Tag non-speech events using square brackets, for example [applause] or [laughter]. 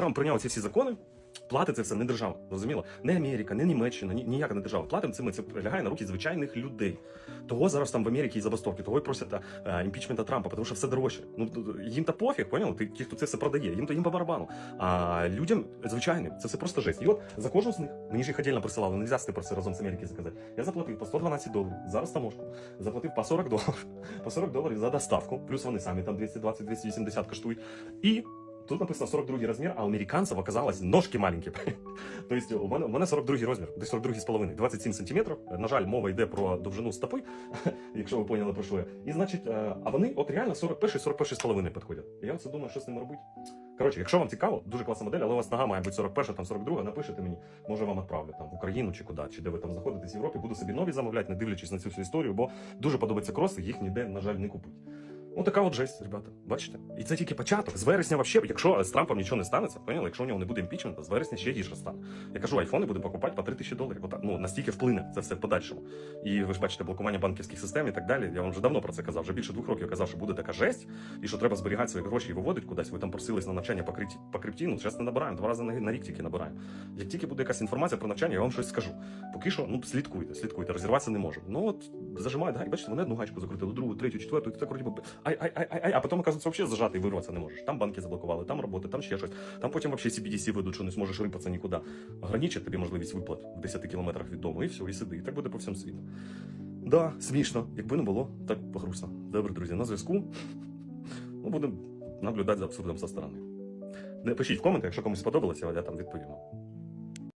Трамп прийняв ці всі закони. Платить це все не держава, розуміло? Не Америка, не Німеччина, ні, ніяка не держава. Платимо це ми це лягає на руки звичайних людей. Того зараз там в Америці і забастовки, того і просять а, а, імпічмента Трампа, тому що все дорожче. Ну їм та пофіг, поняв? Ти ті, хто це все продає, їм то їм по барабану. А людям звичайним це все просто жесть. І от за кожну з них мені ж їх отдельно присилали, не взяти про це разом з Америки заказати. Я заплатив по 112 доларів за розтаможку, заплатив по 40 доларів, [laughs] по 40 доларів за доставку, плюс вони самі там 220-280 коштують. І Тут написано 42 розмір, а у американців оказалось ножки маленькі. [laughs] тобто у мене, у мене 42 розмір, десь 42 з половиною, 27 сантиметрів. На жаль, мова йде про довжину стопи, [laughs] якщо ви поняли про що я. І значить, е, а вони от реально 41 41 з половиною підходять. Я оце думаю, що з ними робити. Коротше, якщо вам цікаво, дуже класна модель, але у вас нога має бути 41, там 42, напишете мені, може вам відправлю там в Україну чи куди, чи де ви там знаходитесь в Європі. Буду собі нові замовляти, не дивлячись на цю всю історію, бо дуже подобаються кроси, їх ніде, на жаль, не купить. Ну, така от жесть, ребята. Бачите? І це тільки початок. З вересня вообще, якщо з Трампом нічого не станеться, поняли? Якщо у нього не буде імпічмента, з вересня ще гірше стане. Я кажу, айфони будемо покупати по 3 тисячі доларів. Отак, ну, настільки вплине це все подальшому. І ви ж бачите, блокування банківських систем і так далі. Я вам вже давно про це казав. Вже більше двох років казав, що буде така жесть, і що треба зберігати свої гроші і виводити кудись. Ви там просились на навчання по крипті, по крипті. Ну, зараз не набираємо, два рази на, рік тільки набираємо. Як тільки буде якась інформація про навчання, я вам щось скажу. Поки що, ну слідкуйте, слідкуйте, розірватися не можемо. Ну от зажимають гайки, бачите, вони одну гачку закрутили, другу, третю, четверту, і так ай, ай, ай, ай, ай, а потім, оказується, взагалі зажати і вирватися не можеш. Там банки заблокували, там роботи, там ще щось. Там потім взагалі CBDC ведуть, що не зможеш рипатися нікуди. Ограничать тобі можливість виплат в 10 кілометрах від дому, і все, і сиди. І так буде по всьому світу. Да, смішно. Якби не було, так погрусно. Добре, друзі, на зв'язку. Ну, будемо наблюдати за абсурдом со сторони. Не пишіть в коментах, якщо комусь сподобалося, я там відповім.